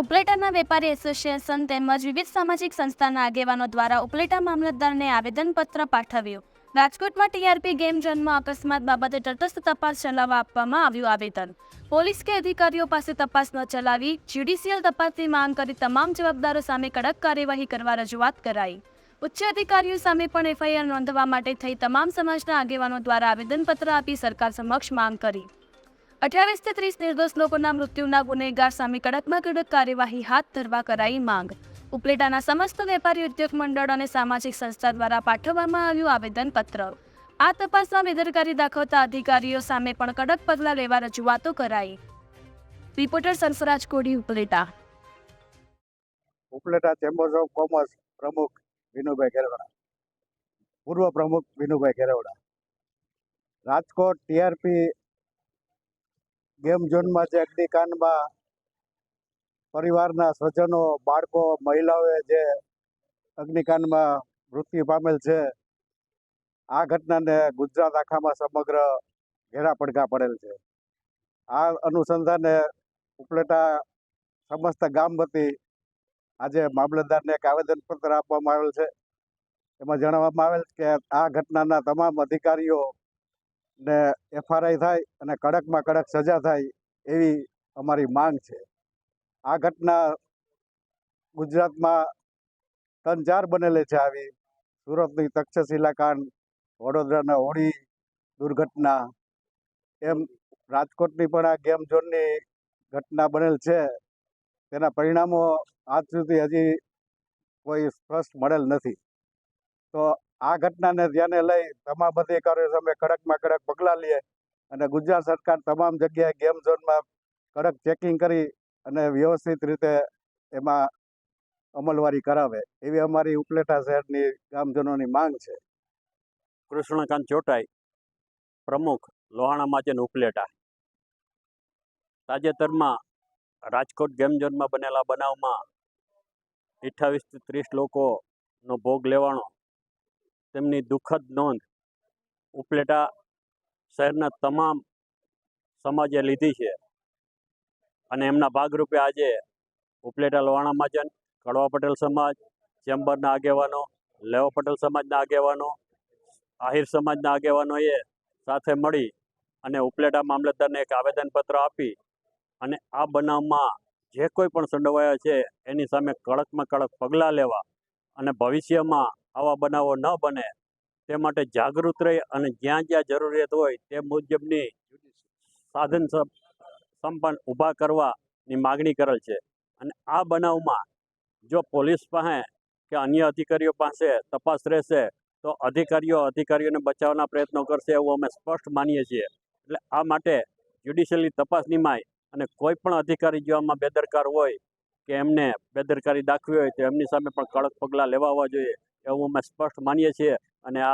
ઉપલેટાના વેપારી એસોસિએશન તેમજ વિવિધ સામાજિક સંસ્થાના આગેવાનો દ્વારા ઉપલેટા મામલતદારને આવેદનપત્ર પાઠવ્યું. રાજકોટમાં ટીઆરપી ગેમ જન્મ અકસ્માત બાબતે તટસ્થ તપાસ ચલાવવા આપવામાં આવ્યું આવેદન. પોલીસ કે અધિકારીઓ પાસે તપાસ ન ચલાવી, જ્યુડિશિયલ તપાસની માંગ કરી તમામ જવાબદારો સામે કડક કાર્યવાહી કરવા રજૂઆત કરાઈ. ઉચ્ચ અધિકારીઓ સામે પણ એફઆઈઆર નોંધવા માટે થઈ તમામ સમાજના આગેવાનો દ્વારા આવેદનપત્ર આપી સરકાર સમક્ષ માંગ કરી. અઠ્યાવીસથી ત્રીસ નિર્દોષ લોકોના મૃત્યુના ગુનેગાર સામે કડકમાં કડક કાર્યવાહી હાથ ધરવા કરાઈ માંગ. ઉપલેટાના સમસ્ત વેપારી ઉદ્યોગ મંડળ અને સામાજિક સંસ્થા દ્વારા પાઠવવામાં આવ્યું આવેદનપત્ર. આ તપાસમાં બેદરકારી દાખવતા અધિકારીઓ સામે પણ કડક પગલાં લેવા રજૂઆતો કરાઈ. રિપોર્ટર સંસરાજ કોડી Upleta. Upleta chambers of commerce પ્રમુખ વિનુભાઈ ખેરવડા. પૂર્વ પ્રમુખ વિનુભાઈ ખેરવડા. રાજકોટ ટીઆરપી ગેમ ઝોનમાં જે અગ્નિકાંડમાં પરિવારના સ્વજનો, બાળકો, મહિલાઓએ જે અગ્નિકાંડમાં મૃત્યુ પામેલ છે, આ ઘટનાને ગુજરાત આખામાં સમગ્ર ઘેરા પડઘા પડેલ છે. આ અનુસંધાને ઉપલેટા સમસ્ત ગામ વતી આજે મામલતદારને એક આવેદનપત્ર આપવામાં આવેલ છે. એમાં જણાવવામાં આવેલ કે આ ઘટનાના તમામ અધિકારીઓ ને એફઆરઆઈ થાય અને કડકમાં કડક સજા થાય એવી અમારી માંગ છે. આ ઘટના ગુજરાતમાં ત્રણ ચાર બનેલી છે આવી. સુરતની તક્ષશિલા કાંડ, વડોદરાના હોળી દુર્ઘટના, એમ રાજકોટની પણ આ ગેમ ઝોનની ઘટના બનેલ છે. તેના પરિણામો આજ સુધી હજી કોઈ સ્પષ્ટ મળેલ નથી. તો આ ઘટનાને ધ્યાને લઈ તમામ અધિકારીઓ સામે કડકમાં કડક પગલાં લે અને ગુજરાત સરકાર તમામ જગ્યાએ ગેમ ઝોનમાં કડક ચેકિંગ કરી અને વ્યવસ્થિત રીતે એમાં અમલવારી કરાવે. એવી અમારી ઉપલેટા શહેરની ગામજનોની માંગ છે. કૃષ્ણકાંત ચોટાઈ, પ્રમુખ લોહાણા માચન ઉપલેટા. તાજેતરમાં રાજકોટ ગેમ ઝોનમાં બનેલા બનાવમાં અઠ્ઠાવીસથી ત્રીસ લોકોનો ભોગ લેવાનો તેમની દુઃખદ નોંધ ઉપલેટા શહેરના તમામ સમાજે લીધી છે અને એમના ભાગરૂપે આજે ઉપલેટા લોહાણા મહાજન, કડવા પટેલ સમાજ, ચેમ્બરના આગેવાનો, લેવા પટેલ સમાજના આગેવાનો, આહિર સમાજના આગેવાનોએ સાથે મળી અને ઉપલેટા મામલતદારને એક આવેદનપત્ર આપી અને આ બનાવમાં જે કોઈ પણ સંડોવાયા છે એની સામે કડકમાં કડક પગલાં લેવા અને ભવિષ્યમાં આવા બનાવો ન બને. તે માટે જાગૃત રહી અને જ્યાં જ્યાં જરૂરિયાત હોય તે મુજબની સાધન સંપન્ન ઊભા કરવાની માગણી કરેલ છે. અને આ બનાવમાં જો પોલીસ પાસે કે અન્ય અધિકારીઓ પાસે તપાસ રહેશે, તો અધિકારીઓ અધિકારીઓને બચાવવાના પ્રયત્નો કરશે એવું અમે સ્પષ્ટ માનીએ છીએ. એટલે આ માટે જ્યુડિશિયલી તપાસની માય અને કોઈ પણ અધિકારી જો આમાં બેદરકાર હોય કે એમને બેદરકારી દાખવી હોય તો એમની સામે પણ કડક પગલાં લેવા જોઈએ. એવું અમે સ્પષ્ટ માનીએ છીએ અને આ